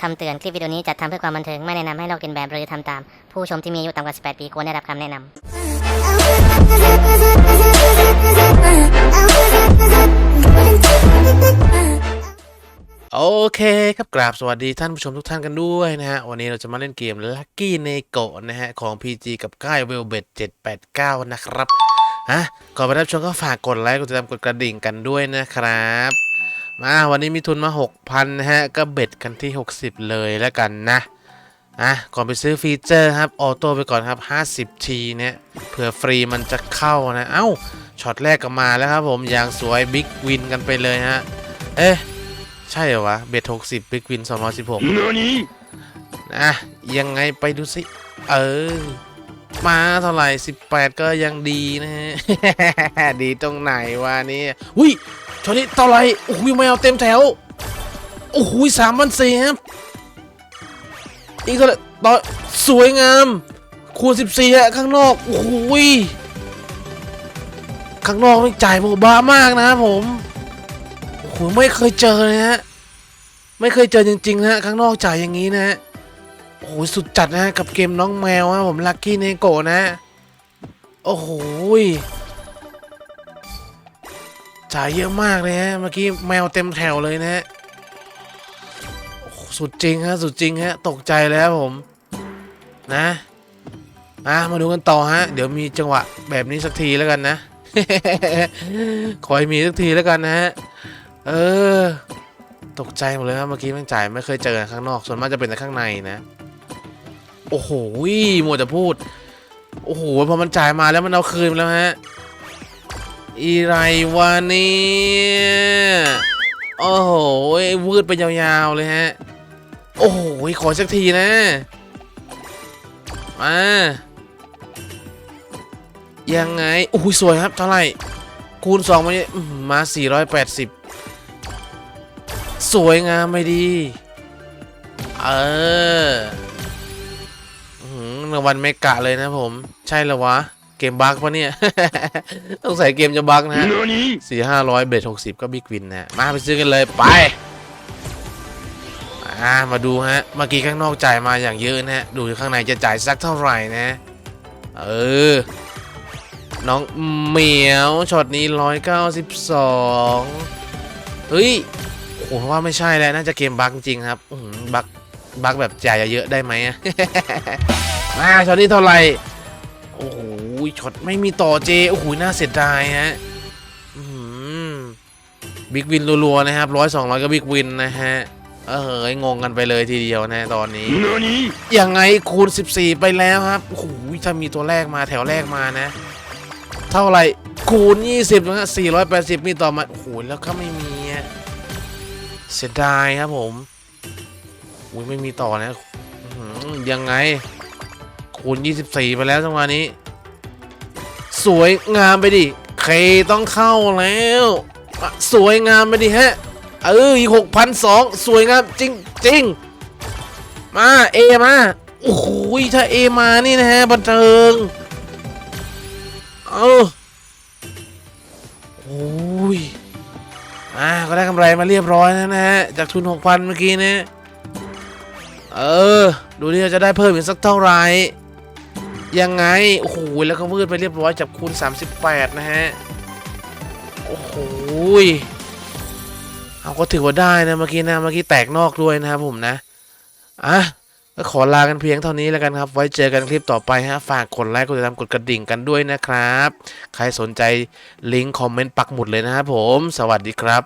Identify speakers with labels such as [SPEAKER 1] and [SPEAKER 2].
[SPEAKER 1] คำเตือนคลิปวิดีโอนี้จัดทำเพื่อความบันเทิง ไม่แนะนำให้ลอกเลียนแบบหรือทำตาม ผู้ชมที่มีอายุต่ำกว่า 18 ปีควรได้รับคำแนะนำ
[SPEAKER 2] โอเคครับกราบสวัสดีท่านผู้ชมทุกท่านกันด้วยนะฮะ วันนี้เราจะมาเล่นเกม Lucky n e g o นะฮะ ของ PG กับค่าย Velvet 789 นะครับฮะก่อนไปรับชมก็ฝากกดไลค์กดติดตามกดกระดิ่งกันด้วยนะครับ มาวันนี้มีทุนมา 6,000นะฮะ ก็เบ็ดกันที่ 60 เลยแล้วกันนะอะก่อนไปซื้อฟีเจอร์ครับ ออโต้ไปก่อนครับ 50 ทีเนี่ยเผื่อฟรีมันจะเข้านะ เอ้าช็อตแรกก็มาแล้วครับผมอย่างสวยบิ๊กวินกันไปเลยฮะ เอ๊ะ ใช่เหรอวะ เบ็ด 60บิ๊กวิน 216นะยังไงไปดูสิ เออ มาเท่าไหร่ 18 ก็ยังดีนะฮะ ดีตรงไหนวะนี่อุ้ย ชอนี้เท่าไรโอ้โหไม่เอาเต็มแถว โอ้โหสามพันสี่ครับอีกเท่าไรต่อสวยงาม คูณ14อะข้างนอก โอ้โหยข้างนอกนี่จ่ายโบบามากนะผม โอ้โหไม่เคยเจอเลยฮะ ไม่เคยเจอจริงๆนะฮะข้างนอกจ่ายอย่างนี้นะฮะ โอ้โหสุดจัดนะฮะกับเกมน้องแมวฮะผมลักกี้เนโกะนะ โอ้โห จ่ายเยอะมากเลยฮะ เมื่อกี้แมวเต็มแถวเลยนะฮะสุดจริงฮะ สุดจริงฮะ ตกใจเลยครับผม นะอะมาดูกันต่อฮะ เดี๋ยวมีจังหวะแบบนี้สักทีแล้วกันนะ ขอให้มีสักทีแล้วกันนะฮะ เออ ตกใจหมดเลยครับเมื่อกี้แม่งจ่ายไม่เคยเจอข้างนอก ส่วนมากจะเป็นแต่ข้างในนะ โอ้โหมัวจะพูด โอ้โห พอมันจ่ายมาแล้วมันเอาคืนไปแล้วฮะ อีไรวะเนี่ยโอ้โหวืดไปยาวๆเลยฮะ โอ้โหขอสักทีนะมายังไงโอ้โหสวยครับ เท่าไหร่ คูณ2มาเนี่ร้อหือมา 480 สวยงามไม่ดี เออหือรางวัลเมกะเลยนะผม ใช่แล้ววะ เกมบั๊กปะเนี่ย ต้องใส่เกมจะบั๊กนะฮะสี่ห้าร้อยเบสหกสิบก็บิ๊กวินนะ มาไปซื้อกันเลยไปอ่ามาดูฮะ เมื่อกี้ข้างนอกจ่ายมาอย่างเยอะนะฮะ ดูข้างในจะจ่ายสักเท่าไหร่นะ เออ น้องเหมียวช็อตนี้ร้อยเก้าสิบสองเฮ้ยผมว่าไม่ใช่แล้วน่าจะเกมบั๊กจริงๆครับอื้อหือบั๊กบั๊กแบบจ่ายเยอะๆได้ไหมอะมาช็อตนี้เท่าไหร่ โอ้โห ช็อตไม่มีต่อเจโอ้โหน่าเสียดายฮะบิ๊กวินรัวๆนะครับร้อยสองร้อยก็บิ๊กวินนะฮะเอองงกันไปเลยทีเดียวนะตอนนี้ยังไงคูณ 14 ไปแล้วครับโอ้โหถ้ามีตัวแรกมาแถวแรกมานะ เท่าไหร่คูณ 20นะฮะ480 มีต่อมาโอ้โหแล้วก็ไม่มีอะเสียดายครับผมอุ้ยไม่มีต่อนะอื้อหือยังไงคูณ 24 ไปแล้วจังหวะนี้ สวยงามไปดิเคต้องเข้าแล้วสวยงามไปดิฮะเอออีกหกพันสองสวยงามจริงจริงมาเอมาโอ้โหถ้าเอมานี่นะฮะบันเทิงเอาโอ้ยอ่าก็ได้กำไรมาเรียบร้อยแล้วนะฮะจากทุน6,000เมื่อกี้นะเออ ดูดิว่าจะได้เพิ่มอีกสักเท่าไหร่ ยังไง โอ้โห แล้วก็วืดไปเรียบร้อยจับคูณ 38 นะฮะ โอ้โหเอาก็ถือว่าได้นะเมื่อกี้นะ เมื่อกี้แตกนอกด้วยนะครับผมนะ อะก็ขอลากันเพียงเท่านี้แล้วกันครับ ไว้เจอกันคลิปต่อไปฮะ ฝากกดไลค์กดติดตามกดกระดิ่งกันด้วยนะครับ ใครสนใจลิงก์คอมเมนต์ปักหมุดเลยนะครับผม สวัสดีครับ